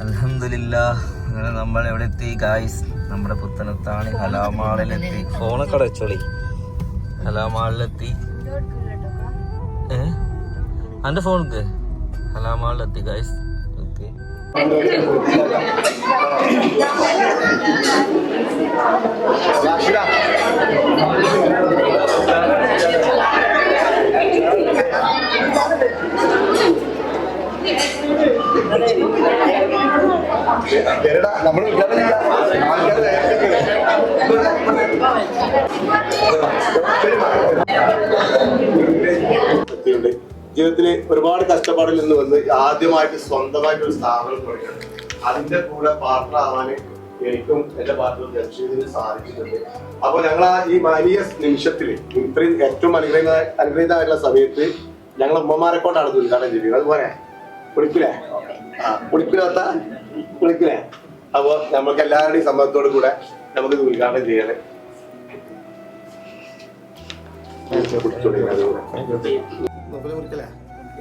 അലഹമില്ല നമ്മൾ എവിടെ എത്തി ഗായ്സ് നമ്മുടെ പുത്തനത്താണി ഹലാമാളിലെത്തി. ഫോണൊക്കെ അടച്ചോളി. ഹലാമാളിലെത്തി. ഏ? എന്റെ ഫോണിക്ക് ഹലാമാളിലെത്തി ഗായ്സ് ഓക്കെ നമ്മൾ ജീവിതത്തിൽ ഒരുപാട് കഷ്ടപ്പാടിൽ നിന്ന് വന്ന് ആദ്യമായിട്ട് സ്വന്തമായിട്ട് ഒരു സ്ഥാപനം തുടങ്ങിയത്. അതിന്റെ കൂടെ പാർട്ണർ ആവാൻ എനിക്കും എന്റെ പാർട്ണർ ജംഷീദിന് സാധിച്ചിട്ടുണ്ട്. അപ്പൊ ഞങ്ങൾ ആ ഈ വലിയ നിമിഷത്തിൽ ഇത്രയും ഏറ്റവും അനുഗ്രഹ അനുഗ്രഹീതമായിട്ടുള്ള സമയത്ത് ഞങ്ങൾ ഉമ്മമാരെ കൊണ്ടാണ് ഉദ്ഘാടനം ചെയ്യുന്നത് അതുപോലെ കുളിക്കില്ലേ ആ കുളിക്കില്ലാത്ത കുളിക്കില്ലേ അപ്പൊ നമുക്ക് എല്ലാവരുടെയും സമ്മതത്തോടു കൂടെ നമുക്ക് ഇത് ഉദ്ഘാടനം ചെയ്യണേ നോക്കൽ കുടിക്കല്ലേ ജംഷിയെ?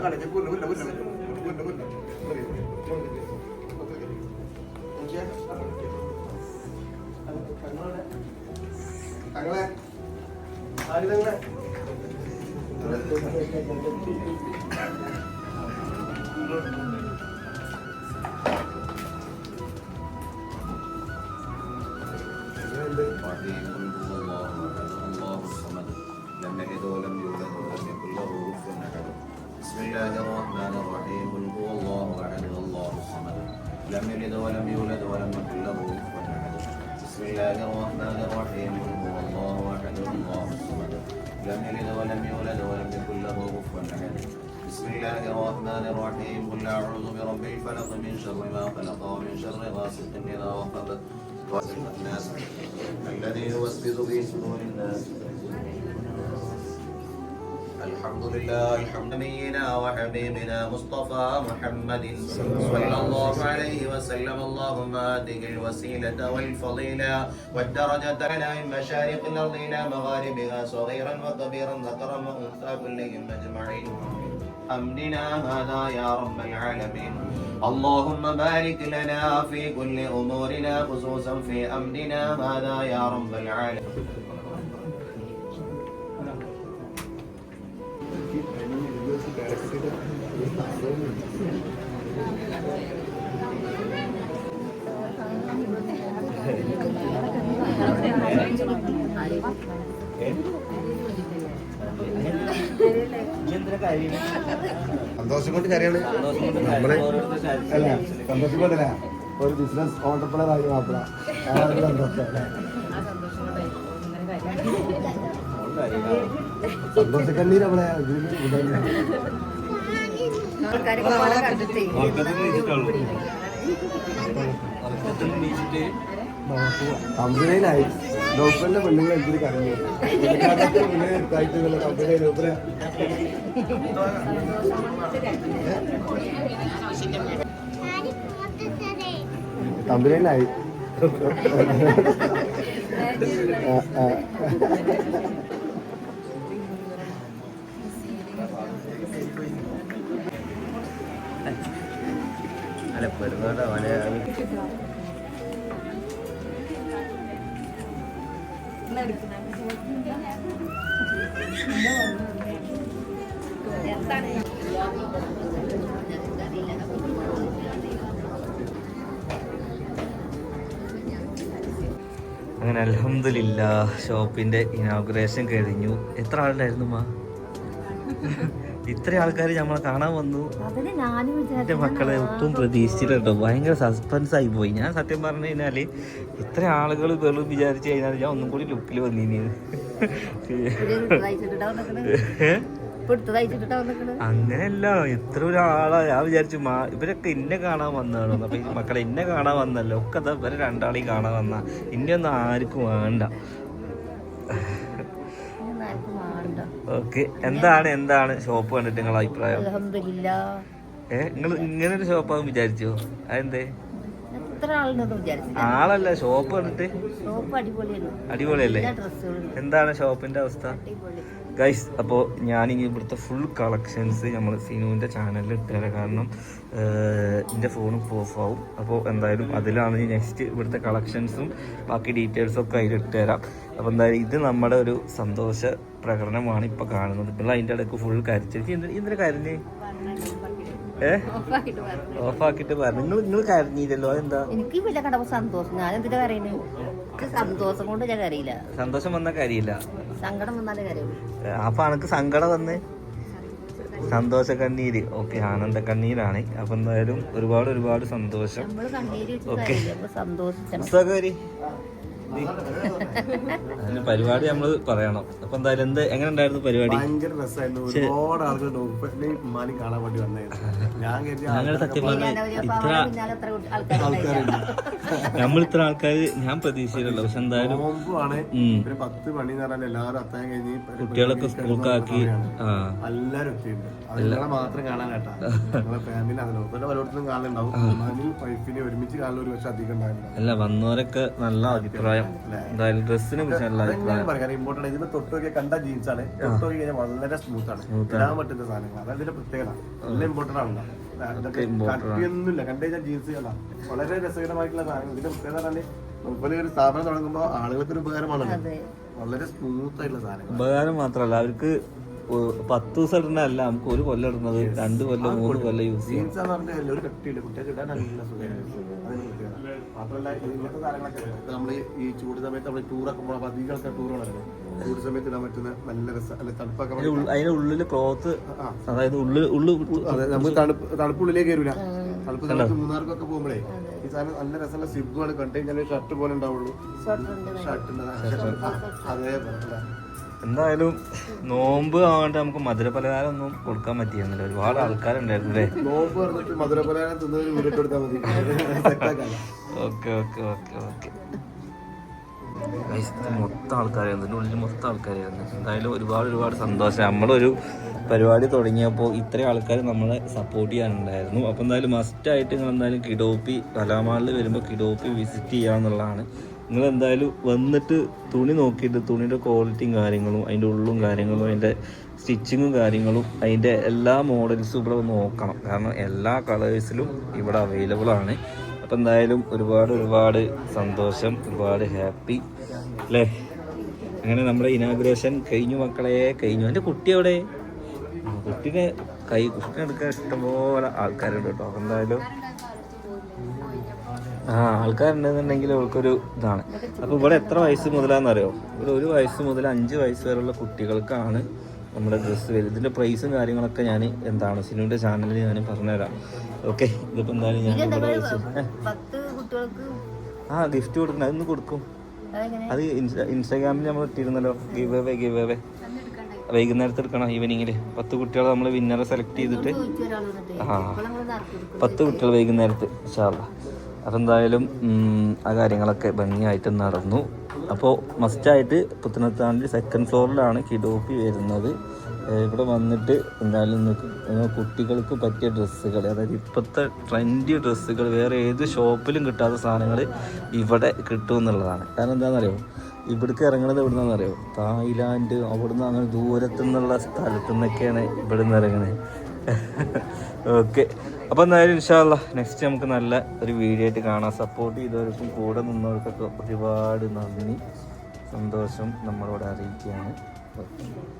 അങ്ങോട്ട് പുല്ല ولا ولا ولا ولا തങ്ങളെ ആര് തങ്ങളെ Thank you. بسم الله الرحمن الرحيم. قل هو الله أحد الله الصمد. لم يلد ولم يولد ولم يكن له كفوا أحد. بسم الله الرحمن الرحيم. قل هو الله أحد الله الصمد. لم يلد ولم يولد ولم يكن له كفوا أحد. بسم الله الرحمن الرحيم. قل أعوذ برب الفلق من شر ما خلق ومن شر غاسق إذا وقب. واسق الناس. الذي يوسوس في صدور الناس. الحمد لله الحمد نبينا وحبيبنا مصطفى محمد صلى الله عليه وسلم. اللهم آتك الوسيلة والفضيلة والدرجة على من مشارق الأرض إلى مغاربها صغيرا وكبيرا ذكرا وأنثى كلهم أجمعين. حمدنا هذا يا رب العالمين. اللهم بارك لنا في كل أمورنا خصوصا في أمرنا هذا يا رب العالمين. സന്തോഷം കൊണ്ട് കരയാണ്. നമ്മൾ അല്ല സന്തോഷം കൊണ്ടല്ല. ഒരു ബിസിനസ് ഓണ്ടർപ്രണർ ആയി മാപ്പിള സന്തോഷം. സന്തോഷക്കണ്ണീര് ഉടനെ കമ്പനിയിലായി ഡോക്ടറിന്റെ പെണ്ണുങ്ങൾ എന്തൊരു കരഞ്ഞു. ഉപരെ കമ്പനിയിലായി ആ, ആ. അങ്ങനെ അലഹമില്ല ഷോപ്പിന്റെ ഇനോഗ്രേഷൻ കഴിഞ്ഞു. എത്ര ആളുണ്ടായിരുന്നു മാ ഇത്ര ആൾക്കാർ നമ്മളെ കാണാൻ വന്നു. എന്റെ മക്കളെ ഒട്ടും പ്രതീക്ഷിച്ചില്ല ഭയങ്കര സസ്പെൻസ് ആയി പോയി. ഞാൻ സത്യം പറഞ്ഞു കഴിഞ്ഞാൽ ഇത്ര ആളുകൾ വെള്ളം വിചാരിച്ചു കഴിഞ്ഞാൽ ഞാൻ ഒന്നും കൂടി ലുക്കിൽ വന്നിക്കണ് അങ്ങനെയല്ല എത്ര ഒരാളാ? ഞാൻ വിചാരിച്ചു മാ ഇവരൊക്കെ ഇന്നെ കാണാൻ വന്നതാണോ. അപ്പൊ മക്കളെ ഇന്നെ കാണാൻ വന്നല്ലോ. ഒക്കെ അതാ ഇവരെ രണ്ടാളെയും കാണാൻ വന്ന. ഇന്നെ ഒന്നും ആർക്കും വേണ്ട. ഓക്കെ. എന്താണ് എന്താണ് ഷോപ്പ് കണ്ടിട്ട് നിങ്ങളുടെ അഭിപ്രായം? അൽഹംദുലില്ലാ. ഏ നിങ്ങൾ ഇങ്ങനെ ഒരു ഷോപ്പാകും വിചാരിച്ചോ? അതെന്തേ? ആളല്ല ഷോപ്പ് കണ്ടിട്ട്? ഷോപ്പ് അടിപൊളിയല്ലേ? എന്താണ് ഷോപ്പിന്റെ അവസ്ഥ? ഗൈസ് അപ്പോൾ ഞാനിനി ഇവിടുത്തെ ഫുൾ കളക്ഷൻസ് നമ്മൾ സിനുവിന്റെ ചാനലിൽ ഇട്ടുതരാം കാരണം എന്റെ ഫോണും ഓഫ് ആവും. അപ്പോൾ എന്തായാലും അതിലാണ് നെക്സ്റ്റ് ഇവിടുത്തെ കളക്ഷൻസും ബാക്കി ഡീറ്റെയിൽസും ഒക്കെ അതിൽ ഇട്ടുതരാം അപ്പോൾ എന്തായാലും ഇത് നമ്മുടെ ഒരു സന്തോഷ പ്രകടനമാണ് ഇപ്പോൾ കാണുന്നത്. ഇപ്പോൾ അതിന്റെ ഇടയ്ക്ക് ഫുൾ എന്ത് എന്തിനാ കരഞ്ഞ്? ഏ? ഓഫാക്കിട്ട് പറഞ്ഞു. നിങ്ങൾ നിങ്ങൾ കരഞ്ഞില്ലല്ലോ? എന്താ എനിക്ക് വലിയ കണ്ടപ്പോ സന്തോഷം. ഞാൻ എന്തിനാ കരയുന്നത് സന്തോഷം കൊണ്ട് ഞാൻ കരയില്ല. സന്തോഷം വന്നാൽ കരയില്ല. സങ്കടം വന്നാലേ കരയുള്ളൂ അപ്പൊ അനക്ക് സങ്കടം വന്ന്? സന്തോഷ കണ്ണീര്. ഓക്കെ ആനന്ദ കണ്ണീരാണ്. അപ്പൊ എന്തായാലും ഒരുപാട് ഒരുപാട് സന്തോഷം. ഓക്കെ. കരയില്ല അതിന് പരിപാടി നമ്മൾ പറയണം. അപ്പൊ എന്തായാലും എന്ത് എങ്ങനെ ഉണ്ടായിരുന്നു പരിപാടി? ഭയങ്കര രസമായിരുന്നു ഒരുപാട് ആളുകൾ മാലി ഉമ്മാനെയും കാണാൻ വേണ്ടി വന്നായിരുന്നു ഞാൻ കരുതി ഞങ്ങൾ സത്യം പറഞ്ഞാൽ ഇത്ര നമ്മൾ ഇത്ര ആൾക്കാർ ഞാൻ പ്രതീക്ഷയിലല്ലോ പക്ഷെ എന്തായാലും. പിന്നെ പത്ത് മണി എന്ന് പറഞ്ഞാൽ എല്ലാവരും അത്താൻ കഴിഞ്ഞ് കുട്ടികളൊക്കെ സ്കൂൾക്കാക്കി. എല്ലാവരും എത്തിയിട്ടുണ്ട് മാത്രം കാണാൻ കേട്ടാ നിങ്ങളെ ഫാമിലി അതിലോ പിന്നെ പലയിടത്തും കാണലുണ്ടാവും. വൈഫിനെ ഒരുമിച്ച് കാണൽ ഒരു പക്ഷെ അധികം ഉണ്ടായിരുന്നു അല്ല വന്നവരൊക്കെ നല്ല അഭിപ്രായം എന്തായാലും ഡ്രസ്സിനെ കുറിച്ച് നല്ല അഭിപ്രായം. ഞാൻ പറയാം. ഇമ്പോർട്ടന്റ് ഇതിന്റെ തൊട്ടൊക്കെ കണ്ട ജീൻസ് ആണ്. തൊട്ടൊക്കെ കഴിഞ്ഞാൽ വളരെ സ്മൂത്ത് ആണ്. ഇടാൻ പറ്റുന്ന സാധനങ്ങൾ അതാണ് ഇതിന്റെ പ്രത്യേകത. നല്ല ഇമ്പോർട്ടന്റ് ആണല്ലോ കട്ടിയൊന്നുമില്ല. കണ്ടു കഴിഞ്ഞാൽ ജീൻസ് വളരെ രസകരമായിട്ടുള്ള സാധനങ്ങൾ. ഇതിന്റെ പ്രത്യേകത മുപ്പത് ഒരു സ്ഥാപനം തുടങ്ങുമ്പോൾ ആളുകൾക്ക് ഒരു ഉപകാരമാണല്ലോ. വളരെ സ്മൂത്ത് ആയിട്ടുള്ള സാധനങ്ങൾ ഉപകാരം മാത്രല്ല അവർക്ക് പത്ത് ദിവസം ഇടുന്നതല്ല നമുക്ക് ഒരു കൊല്ലം ഇടുന്നത് രണ്ട് കൊല്ലം മൂന്ന് കൊല്ലം യൂസ് ചെയ്യാം. ജീൻസ് എന്ന് പറഞ്ഞാൽ ഒരു കട്ടിയില്ല കുട്ടികൾക്ക് ഇടാൻ നല്ല സുഖമാണ്. അതിന് പ്രത്യേകത മാത്രമല്ല ഇങ്ങനത്തെ സാധനങ്ങളൊക്കെ ഇപ്പൊ ഈ ചൂട് സമയത്ത് നമ്മൾ ടൂറൊക്കെ പോകണം അധികം ആൾക്കാർ ടൂർ പോകണല്ലോ ചൂട് സമയത്ത് ഇടാൻ പറ്റുന്ന നല്ല രസം അല്ല തണുപ്പൊക്കെ അതിന്റെ ഉള്ളിൽ ക്ലോത്ത് അതായത് ഉള്ളിൽ ഉള്ളു നമുക്ക് തണുപ്പ് തണുപ്പുള്ളിലേക്ക് വരില്ല തണുപ്പ് സമയത്ത് മൂന്നാർക്കൊക്കെ പോകുമ്പോഴേ ഈ സാധനം നല്ല രസമുള്ള സിബുമാണ് കണ്ടു കഴിഞ്ഞാൽ ഷർട്ട് പോലെ ഉണ്ടാവുള്ളൂ. ഷർട്ട് ഷർട്ട് അതേപോലെ. എന്തായാലും നോമ്പ് ആവാണ്ട് നമുക്ക് മധുരപലഹാരം ഒന്നും കൊടുക്കാൻ പറ്റിയിരുന്നില്ല. ഒരുപാട് ആൾക്കാരുണ്ടായിരുന്നു അല്ലേ നോമ്പ് പറഞ്ഞിട്ട് തിന്നൊരു മതി. സെറ്റാക്കാം ഓക്കെ ഓക്കെ ഓക്കെ ഓക്കെ. മൊത്തം ആൾക്കാരായിരുന്നു. ഇതിന്റെ ഉള്ളിൽ മൊത്തം ആൾക്കാരായിരുന്നു. എന്തായാലും ഒരുപാട് ഒരുപാട് സന്തോഷം. നമ്മളൊരു പരിപാടി തുടങ്ങിയപ്പോൾ ഇത്രയും ആൾക്കാർ നമ്മളെ സപ്പോർട്ട് ചെയ്യാനുണ്ടായിരുന്നു. അപ്പോൾ എന്തായാലും മസ്റ്റായിട്ട് നിങ്ങൾ എന്തായാലും കിഡോപ്പി കലാമാളിൽ വരുമ്പോൾ കിഡോപ്പി വിസിറ്റ് ചെയ്യാന്നുള്ളതാണ് നിങ്ങൾ എന്തായാലും വന്നിട്ട് തുണി നോക്കിയിട്ട് തുണിയുടെ ക്വാളിറ്റിയും കാര്യങ്ങളും അതിന്റെ ഉള്ളും കാര്യങ്ങളും അതിന്റെ സ്റ്റിച്ചിങ്ങും കാര്യങ്ങളും അതിന്റെ എല്ലാ മോഡൽസും ഇവിടെ നോക്കണം. കാരണം എല്ലാ കളേഴ്സിലും ഇവിടെ അവൈലബിൾ ആണ്. അപ്പം എന്തായാലും ഒരുപാട് ഒരുപാട് സന്തോഷം ഒരുപാട് ഹാപ്പി അല്ലേ? അങ്ങനെ നമ്മുടെ ഇനാഗ്രേഷൻ കഴിഞ്ഞു മക്കളെ കഴിഞ്ഞു. എന്റെ കുട്ടി അവിടെ കുട്ടിനെ കൈ കുട്ടിനെടുക്കാൻ ഇഷ്ടംപോലെ ആൾക്കാരുണ്ട് കേട്ടോ. എന്തായാലും ആ ആൾക്കാരുണ്ടെന്നുണ്ടെങ്കിൽ അവൾക്കൊരു ഇതാണ്. അപ്പോൾ ഇവിടെ എത്ര വയസ്സ് മുതലാണെന്നറിയോ? ഇവിടെ ഒരു വയസ്സ് മുതൽ അഞ്ച് വയസ്സ് വരെയുള്ള കുട്ടികൾക്കാണ് നമ്മുടെ ഡ്രസ്സ് വരും. ഇതിന്റെ പ്രൈസും കാര്യങ്ങളൊക്കെ ഞാൻ എന്താണ് സിനുവിന്റെ ചാനലിൽ ഞാൻ പറഞ്ഞുതരാം. ഓക്കെ ഇതിപ്പോൾ എന്തായാലും ഞാൻ ഇവിടെ ആ ഗിഫ്റ്റ് കൊടുക്കണം. അതൊന്ന് കൊടുക്കും. അത് ഇൻസ്റ്റാഗ്രാമിൽ നമ്മൾ ഇട്ടിരുന്നല്ലോ. ഗിവ് അവേ ഗിവ് അവേ വൈകുന്നേരത്ത് എടുക്കണം ഈവനിങ്ങിൽ പത്ത് കുട്ടികളെ നമ്മൾ വിന്നറെ സെലക്ട് ചെയ്തിട്ട്. ആ. പത്ത് കുട്ടികൾ വൈകുന്നേരത്ത് ഇൻഷാല്ല അപ്പം എന്തായാലും ആ കാര്യങ്ങളൊക്കെ ഭംഗിയായിട്ട് നടന്നു. അപ്പോൾ മസ്റ്റായിട്ട് പുത്തനത്താണ്ടിൽ സെക്കൻഡ് ഫ്ലോറിലാണ് കിഡോപ്പി വരുന്നത്. ഇവിടെ വന്നിട്ട് എന്തായാലും നിങ്ങൾക്ക് കുട്ടികൾക്ക് പറ്റിയ ഡ്രസ്സുകൾ അതായത് ഇപ്പോഴത്തെ ട്രെൻഡി ഡ്രസ്സുകൾ വേറെ ഏത് ഷോപ്പിലും കിട്ടാത്ത സാധനങ്ങൾ ഇവിടെ കിട്ടും എന്നുള്ളതാണ്. കാരണം എന്താണെന്നറിയോ? ഇവിടേക്ക് ഇറങ്ങണത് എവിടെ അറിയോ? തായ്ലാൻഡ്. അവിടുന്ന് അങ്ങനെ ദൂരത്തു നിന്നുള്ള സ്ഥലത്തു നിന്നൊക്കെയാണ് ഇവിടെ നിന്ന് ഇറങ്ങണത് ഓക്കെ അപ്പോൾ എന്തായാലും ഇൻഷാല്ല നെക്സ്റ്റ് നമുക്ക് നല്ല ഒരു വീഡിയോ ആയിട്ട് കാണാം. സപ്പോർട്ട് ചെയ്തവർക്കും കൂടെ നിന്നവർക്കൊക്കെ ഒരുപാട് നന്ദി. സന്തോഷം നമ്മളോട് അറിയിക്കുകയാണ്. ഓക്കെ